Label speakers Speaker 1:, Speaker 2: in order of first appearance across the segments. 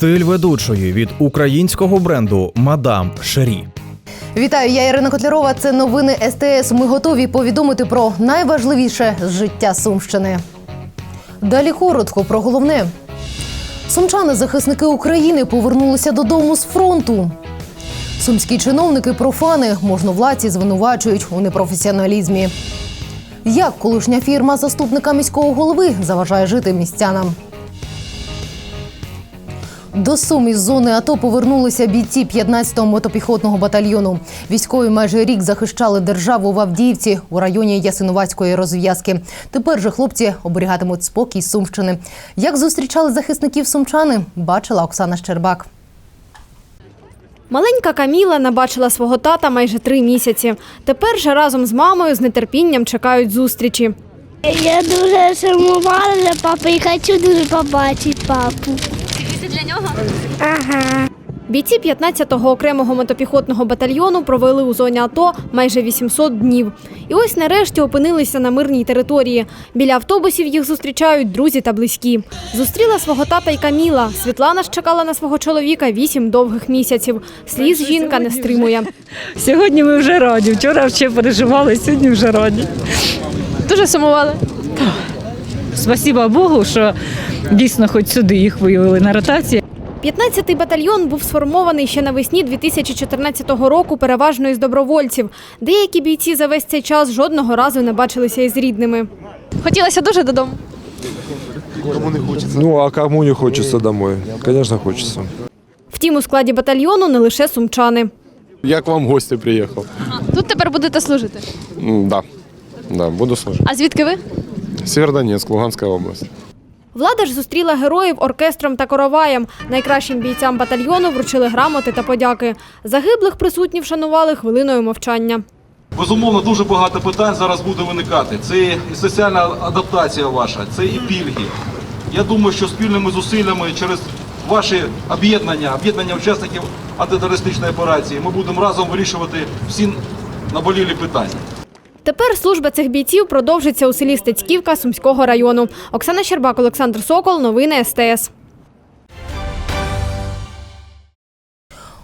Speaker 1: Стиль ведучої від українського бренду Мадам Шері.
Speaker 2: Вітаю, я Ірина Котлярова. Це новини СТС. Ми готові повідомити про найважливіше з життя Сумщини. Далі коротко про головне. Сумчани, захисники України, повернулися додому з фронту. Сумські чиновники профани можновладці звинувачують у непрофесіоналізмі. Як колишня фірма заступника міського голови заважає жити містянам? До Сум із зони АТО повернулися бійці 15-го мотопіхотного батальйону. Військові майже рік захищали державу в Авдіївці у районі Ясиновацької розв'язки. Тепер же хлопці оберігатимуть спокій Сумщини. Як зустрічали захисників сумчани, бачила Оксана Щербак.
Speaker 3: Маленька Каміла набачила свого тата майже три місяці. Тепер же разом з мамою з нетерпінням чекають зустрічі.
Speaker 4: Я дуже сумувала за папу і хочу дуже побачити папу.
Speaker 3: Бійці 15-го окремого мотопіхотного батальйону провели у зоні АТО майже 800 днів. І ось нарешті опинилися на мирній території. Біля автобусів їх зустрічають друзі та близькі. Зустріла свого тата й Каміла. Світлана ж чекала на свого чоловіка 8 довгих місяців. Сліз жінка не стримує.
Speaker 5: Сьогодні ми вже раді. Вчора ще переживали, сьогодні вже раді.
Speaker 3: Дуже сумували.
Speaker 5: Спасіба Богу, що дійсно хоч сюди їх виявили на ротації.
Speaker 3: 15-й батальйон був сформований ще навесні 2014 року переважно із добровольців. Деякі бійці за весь цей час жодного разу не бачилися із рідними. Хотілося дуже додому. Кому не хочеться.
Speaker 6: Ну, а кому не хочется домой? Конечно, хочется.
Speaker 3: Втім, у складі батальйону не лише сумчани.
Speaker 6: Я к вам в гости приехал.
Speaker 3: Тут тепер будете служити.
Speaker 6: Да, да, буду служить.
Speaker 3: А звідки ви?
Speaker 6: Северодонецк, Луганская область.
Speaker 3: Влада ж зустріла героїв оркестром та короваєм. Найкращим бійцям батальйону вручили грамоти та подяки. Загиблих присутні вшанували хвилиною мовчання.
Speaker 7: Безумовно, дуже багато питань зараз буде виникати. Це і соціальна адаптація ваша, це і пільги. Я думаю, що спільними зусиллями через ваші об'єднання, об'єднання учасників антитерористичної операції, ми будемо разом вирішувати всі наболілі питання.
Speaker 3: Тепер служба цих бійців продовжиться у селі Стецьківка Сумського району. Оксана Щербак, Олександр Сокол. Новини СТС.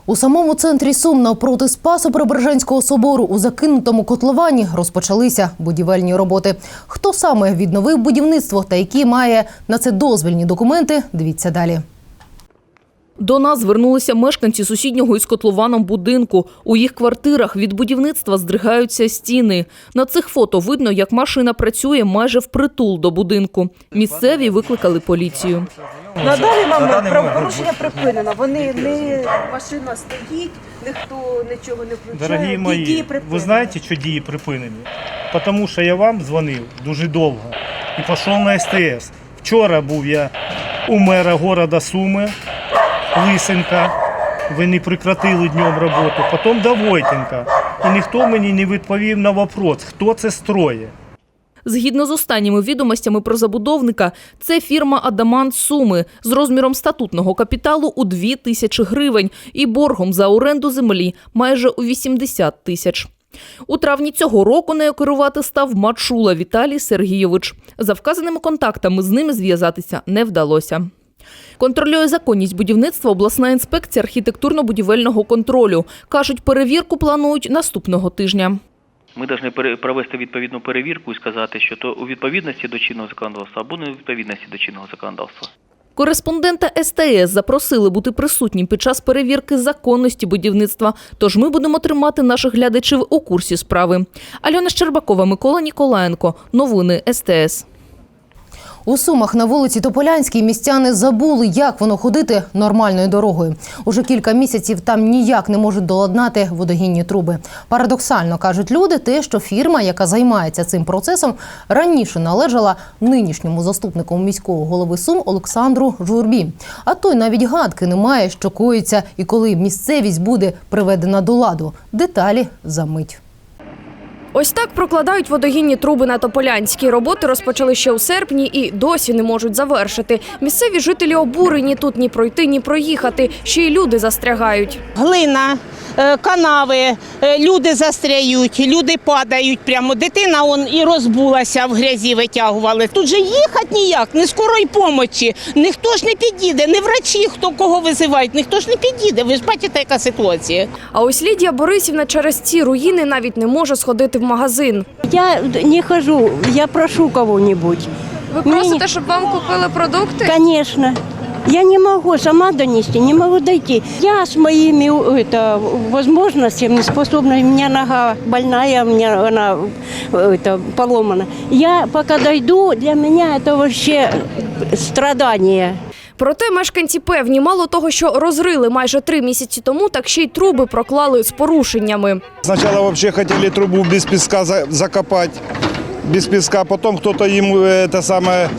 Speaker 2: У самому центрі Сум навпроти Спасо-Преображенського собору у закинутому котловані розпочалися будівельні роботи. Хто саме відновив будівництво та які має на це дозвільні документи? Дивіться далі.
Speaker 8: До нас звернулися мешканці сусіднього із котлованом будинку. У їх квартирах від будівництва здригаються стіни. На цих фото видно, як машина працює майже впритул до будинку. Місцеві викликали поліцію.
Speaker 9: На даний момент правопорушення припинено. Вони не машина стоїть, ніхто нічого не включає.
Speaker 10: Дорогі мої,
Speaker 9: дії
Speaker 10: ви знаєте, що дії припинені? Тому що я вам дзвонив дуже довго і пішов на СТС. Вчора був я у мера города Суми, Лисенка. Ви не прекратили днем роботу. Потім до Войтенка. І ніхто мені не відповів на вопрос, хто це строє.
Speaker 8: Згідно з останніми відомостями про забудовника, це фірма Адамант Суми з розміром статутного капіталу у 2 тисячі гривень і боргом за оренду землі майже у 80 тисяч. У травні цього року нею керувати став Мачула Віталій Сергійович. За вказаними контактами з ними зв'язатися не вдалося. Контролює законність будівництва обласна інспекція архітектурно-будівельного контролю. Кажуть, перевірку планують наступного тижня.
Speaker 11: Ми повинні провести відповідну перевірку і сказати, що то у відповідності до чинного законодавства або не у відповідності до чинного законодавства.
Speaker 8: Кореспондента СТС запросили бути присутнім під час перевірки законності будівництва. Тож ми будемо тримати наших глядачів у курсі справи. Альона Щербакова, Микола Ніколаєнко. Новини СТС.
Speaker 2: У Сумах на вулиці Тополянській містяни забули, як воно ходити нормальною дорогою. Уже кілька місяців там ніяк не можуть доладнати водогінні труби. Парадоксально кажуть люди, те, що фірма, яка займається цим процесом, раніше належала нинішньому заступнику міського голови Сум Олександру Журбі. А той навіть гадки не має, що коїться і коли місцевість буде приведена до ладу. Деталі за мить.
Speaker 12: Ось так прокладають водогінні труби на Тополянській. Роботи розпочали ще у серпні і досі не можуть завершити. Місцеві жителі обурені тут ні пройти, ні проїхати. Ще й люди застрягають.
Speaker 13: глина, е, канави, е, люди застряють, люди падають прямо. Дитина он і розбулася в грязі, витягували. Тут же їхати ніяк, не скорої помочі. Ніхто ж не підійде, не врачі, хто кого визивають, ніхто ж не підійде. Ви ж бачите, яка ситуація.
Speaker 12: А ось Лідія Борисівна через ці руїни навіть не може сходити в магазин.
Speaker 14: Я не хожу, я прошу кого-нибудь.
Speaker 12: Ви
Speaker 14: просите,
Speaker 12: щоб вам купили продукти?
Speaker 14: Конечно. Я не могу сама донести, не могу дойти. Я с моими это, возможностями не способна. У меня нога больная, у меня она это, поломана. Я пока дойду, для меня это вообще страдание.
Speaker 12: Проте мешканці певні, мало того, що розрили майже три місяці тому, так ще й труби проклали з порушеннями.
Speaker 10: Сначала взагалі хотіли трубу без піска за- закопать, без песка. Потом кто-то им э, это самое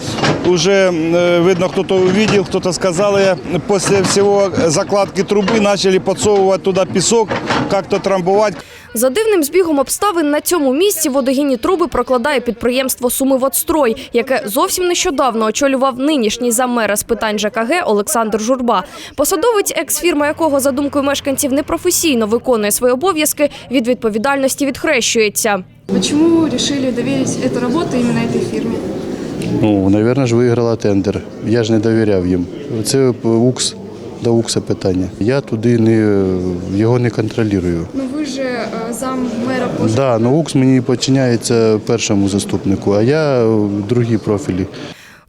Speaker 10: уже, э, видно, кто-то увидел, кто-то сказал. И после всего закладки трубы начали подсовывать туда песок, как-то трамбовать.
Speaker 12: За дивним збігом обставин на цьому місці водогінні труби прокладає підприємство «Сумиводстрой», яке зовсім нещодавно очолював нинішній заммера з питань ЖКГ Олександр Журба. Посадовець, екс-фірма якого, за думкою мешканців, непрофесійно виконує свої обов'язки, від відповідальності відхрещується.
Speaker 15: Чому вирішили довірити эту роботу именно этой фірмі?
Speaker 16: Ну, мабуть, ж виграла тендер. Я ж не довіряв їм. Це УКС до УКСа питання. Я туди не, його не контролюю.
Speaker 15: Ну ви ж зам мера
Speaker 16: Так, да, ну УКС мені починається першому заступнику, а я в другій профілі.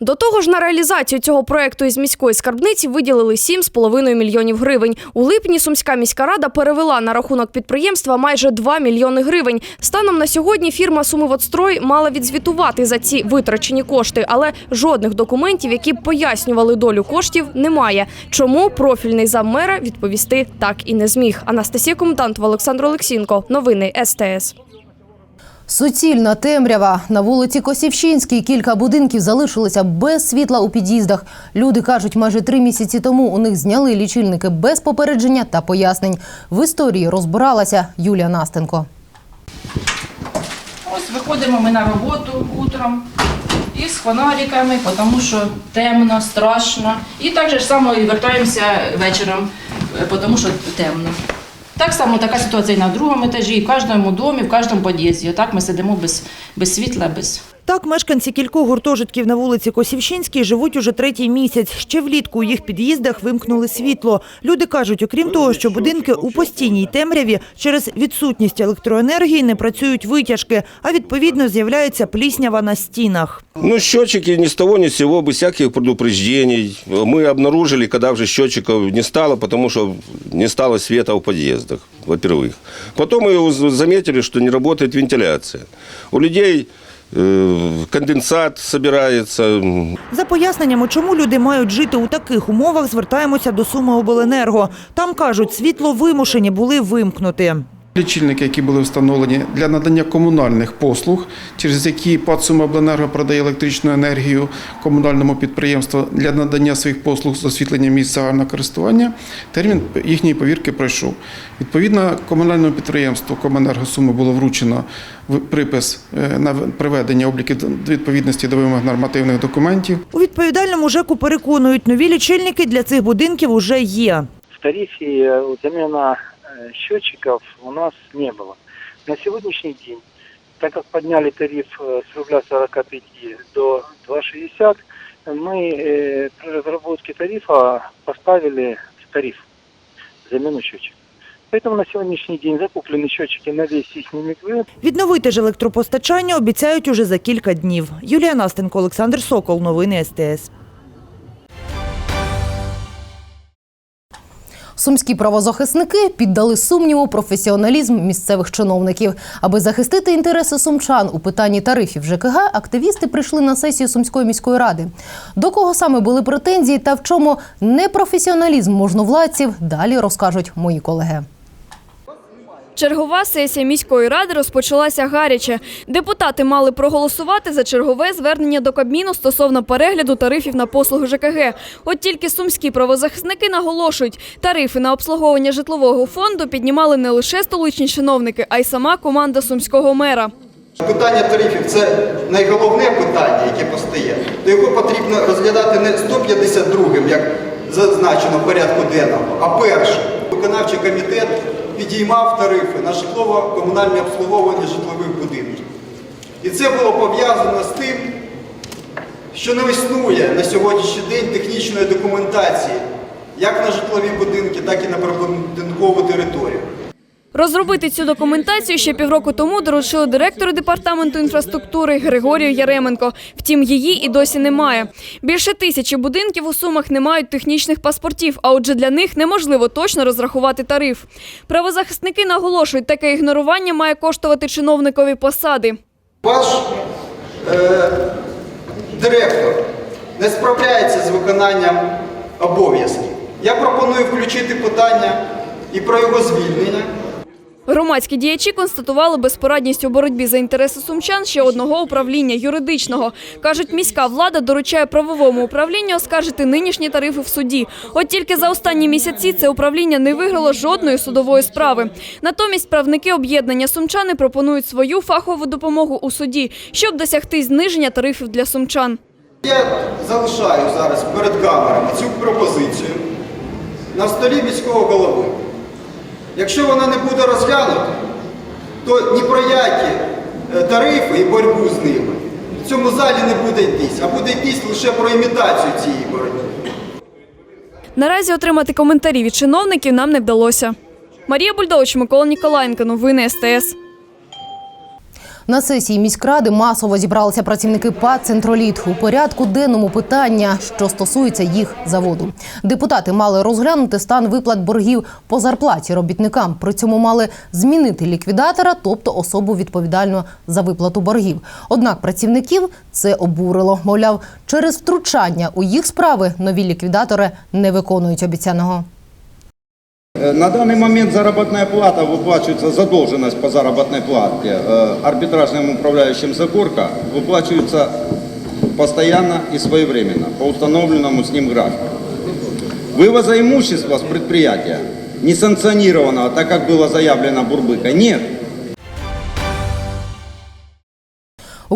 Speaker 12: До того ж, на реалізацію цього проекту із міської скарбниці виділили 7,5 мільйонів гривень. У липні Сумська міська рада перевела на рахунок підприємства майже 2 мільйони гривень. Станом на сьогодні фірма «Сумиводстрой» мала відзвітувати за ці витрачені кошти, але жодних документів, які б пояснювали долю коштів, немає. Чому профільний заммера відповісти так і не зміг. Анастасія Комендантова, Олександр Олексінко. Новини СТС.
Speaker 2: Суцільна темрява на вулиці Косівщинській. Кілька будинків залишилися без світла у під'їздах. Люди кажуть, майже три місяці тому у них зняли лічильники без попередження та пояснень. В історії розбиралася Юлія Настенко.
Speaker 17: Ось виходимо ми на роботу утром і з фонариками, тому що темно, страшно. І так же само і вертаємося вечором, е, тому що темно. Так само така ситуація і на другому етажі, і в кожному домі, в кожному під'їзді. Отак ми сидимо без, без світла, без.
Speaker 18: Так, мешканці кількох гуртожитків на вулиці Косівщинській живуть уже третій місяць. Ще влітку у їх під'їздах вимкнули світло. Люди кажуть, окрім того, що будинки у постійній темряві через відсутність електроенергії не працюють витяжки, а відповідно з'являється пліснява на стінах.
Speaker 19: Ну, счетчики ни с того ни с сего, без всяких предупреждений. Мы обнаружили, когда уже счетчиков не стало, потому что не стало света в подъездах, во-первых. Потом мы уз- заметили, что не работает вентиляция. У людей э, конденсат собирається
Speaker 18: За поясненнями, чому люди мають жити у таких умовах, звертаємося до Сумиобленерго. Там кажуть, світло вимушені були вимкнути.
Speaker 20: Лічильники, які були встановлені для надання комунальних послуг, через які ПАД «Сумиобленерго» продає електричну енергію комунальному підприємству для надання своїх послуг з освітлення місць загального користування, термін їхньої повірки пройшов. Відповідно, комунальному підприємству «Коменерго Суми» було вручено в- припис е, на приведення обліків відповідності до вимог нормативних документів.
Speaker 18: У відповідальному ЖЕКу переконують, нові лічильники для цих будинків уже є.
Speaker 21: В тарифе вот замена э, счетчиков у нас не было. На сегодняшний день, так как подняли тариф э, с рубля 45 до 2,60, мы э, при разработке тарифа поставили в тариф замену счетчиков. Поэтому на сегодняшний день закуплены счетчики на весь их микрорайон.
Speaker 18: Відновити ж електропостачання обіцяють уже за кілька днів. Юлія Настенко, Олександр Сокол. Новини СТС.
Speaker 2: Сумські правозахисники піддали сумніву професіоналізм місцевих чиновників. Аби захистити інтереси сумчан у питанні тарифів ЖКГ, активісти прийшли на сесію Сумської міської ради. До кого саме були претензії та в чому непрофесіоналізм можновладців, далі розкажуть мої колеги.
Speaker 12: Чергова сесія міської ради розпочалася гаряче. Депутати мали проголосувати за чергове звернення до Кабміну стосовно перегляду тарифів на послуги ЖКГ. От тільки сумські правозахисники наголошують, тарифи на обслуговування житлового фонду піднімали не лише столичні чиновники, а й сама команда сумського мера.
Speaker 9: Питання тарифів це найголовне питання, яке постає. То його потрібно розглядати не 152-м, як зазначено в порядку денному, а першим. Виконавчий комітет підіймав тарифи на житлово-комунальне обслуговування житлових будинків. І це було пов'язано з тим, що не існує на сьогоднішній день технічної документації як на житлові будинки, так і на прибудинкову територію.
Speaker 12: Розробити цю документацію ще півроку тому доручили директору департаменту інфраструктури Григорію Яременко. Втім, її і досі немає. Більше тисячі будинків у Сумах не мають технічних паспортів, а отже для них неможливо точно розрахувати тариф. Правозахисники наголошують, таке ігнорування має коштувати чиновникові посади.
Speaker 9: Ваш е, директор не справляється з виконанням обов'язків. Я пропоную включити питання і про його звільнення.
Speaker 12: Громадські діячі констатували безпорадність у боротьбі за інтереси сумчан ще одного управління юридичного. Кажуть, міська влада доручає правовому управлінню оскаржити нинішні тарифи в суді. От тільки за останні місяці це управління не виграло жодної судової справи. Натомість правники об'єднання сумчани пропонують свою фахову допомогу у суді, щоб досягти зниження тарифів для сумчан.
Speaker 9: Я залишаю зараз перед камерами цю пропозицію на столі міського голови. Якщо вона не буде розглянута, то ні про які е, тарифи і боротьбу з ними в цьому залі не буде йтись, а буде йтись лише про імітацію цієї боротьби.
Speaker 12: Наразі отримати коментарі від чиновників нам не вдалося. Марія Бульдович, Микола Ніколаєнко, новини СТС.
Speaker 2: На сесії міськради масово зібралися працівники ПАД «Центроліт» у порядку денному питання, що стосується їх заводу. Депутати мали розглянути стан виплат боргів по зарплаті робітникам. При цьому мали змінити ліквідатора, тобто особу відповідальну за виплату боргів. Однак працівників це обурило. Мовляв, через втручання у їх справи нові ліквідатори не виконують обіцяного.
Speaker 22: Э, На данный момент заработная плата выплачивается, задолженность по заработной плате э, арбитражным управляющим Загорка выплачивается постоянно и своевременно по установленному с ним графику. Вывоза имущества с предприятия несанкционированного, так как было заявлено Бурбыка, нет.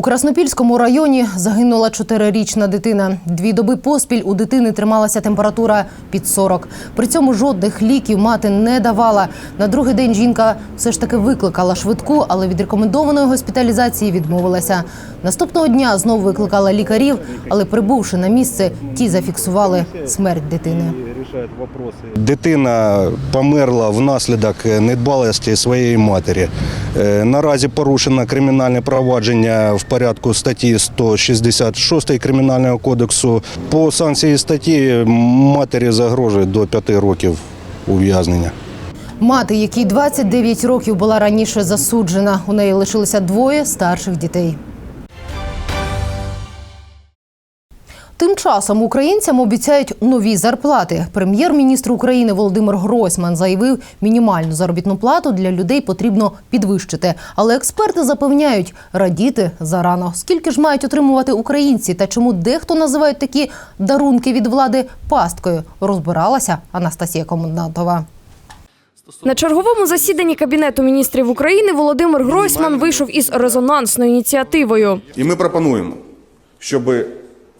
Speaker 2: У Краснопільському районі загинула чотирирічна дитина. Дві доби поспіль у дитини трималася температура під 40. При цьому жодних ліків мати не давала. На другий день жінка все ж таки викликала швидку, але від рекомендованої госпіталізації відмовилася. Наступного дня знову викликала лікарів, але прибувши на місце, ті зафіксували смерть дитини.
Speaker 23: Дитина померла внаслідок недбалості своєї матері. Е, Наразі порушено кримінальне провадження в порядку статті 166 Кримінального кодексу. По санкції статті матері загрожує до 5 років ув'язнення.
Speaker 2: Мати, якій 29 років була раніше засуджена. У неї лишилося двоє старших дітей. Тим часом українцям обіцяють нові зарплати. Прем'єр-міністр України Володимир Гройсман заявив, мінімальну заробітну плату для людей потрібно підвищити. Але експерти запевняють, радіти зарано. Скільки ж мають отримувати українці та чому дехто називають такі дарунки від влади пасткою? Розбиралася Анастасія Комендантова.
Speaker 12: На черговому засіданні Кабінету міністрів України Володимир Гройсман вийшов із резонансною ініціативою.
Speaker 24: І ми пропонуємо, щоб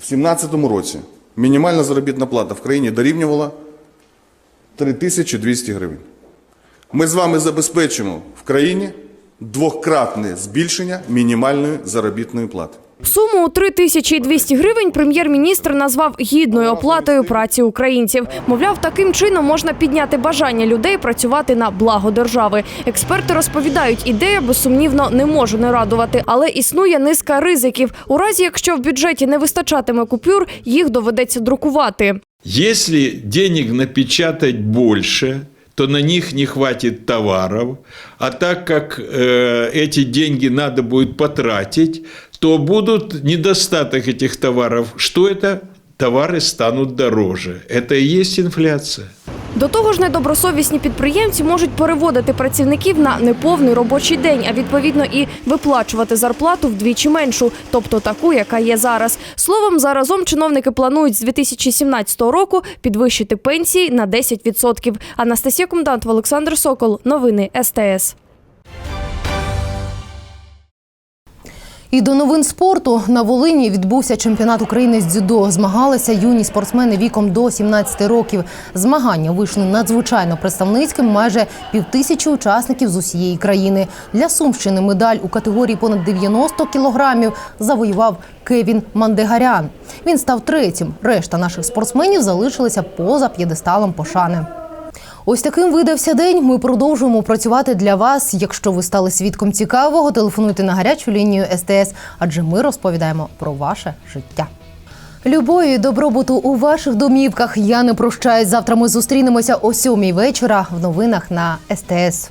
Speaker 24: в 2017 році мінімальна заробітна плата в країні дорівнювала 3200 гривень. Ми з вами забезпечимо в країні двократне збільшення мінімальної заробітної плати.
Speaker 12: Суму у 3200 гривень прем'єр-міністр назвав гідною оплатою праці українців. Мовляв, таким чином можна підняти бажання людей працювати на благо держави. Експерти розповідають, ідея безсумнівно не може не радувати, але існує низка ризиків. У разі, якщо в бюджеті не вистачатиме купюр, їх доведеться друкувати.
Speaker 25: Если денег напечатать больше, то на них не хватит товаров, а так как э, эти деньги надо будет потратить, то будут недостаток этих товаров. Что это? Товары станут дороже. Это и есть инфляция.
Speaker 12: До того ж, недобросовісні підприємці можуть переводити працівників на неповний робочий день, а відповідно і виплачувати зарплату вдвічі меншу, тобто таку, яка є зараз. Словом, заразом чиновники планують з 2017 року підвищити пенсії на 10%. Анастасія Комдант, Олександр Сокол. Новини СТС.
Speaker 2: І до новин спорту на Волині відбувся чемпіонат України з дзюдо. Змагалися юні спортсмени віком до 17 років. Змагання вийшли надзвичайно представницьким. Майже півтисячі учасників з усієї країни. Для Сумщини медаль у категорії понад 90 кілограмів завоював Кевін Мандегарян. Він став третім. Решта наших спортсменів залишилися поза п'єдесталом пошани. Ось таким видався день. Ми продовжуємо працювати для вас. Якщо ви стали свідком цікавого, телефонуйте на гарячу лінію СТС, адже ми розповідаємо про ваше життя. Любові, добробуту у ваших домівках. Я не прощаюсь. Завтра ми зустрінемося о сьомій вечора в новинах на СТС.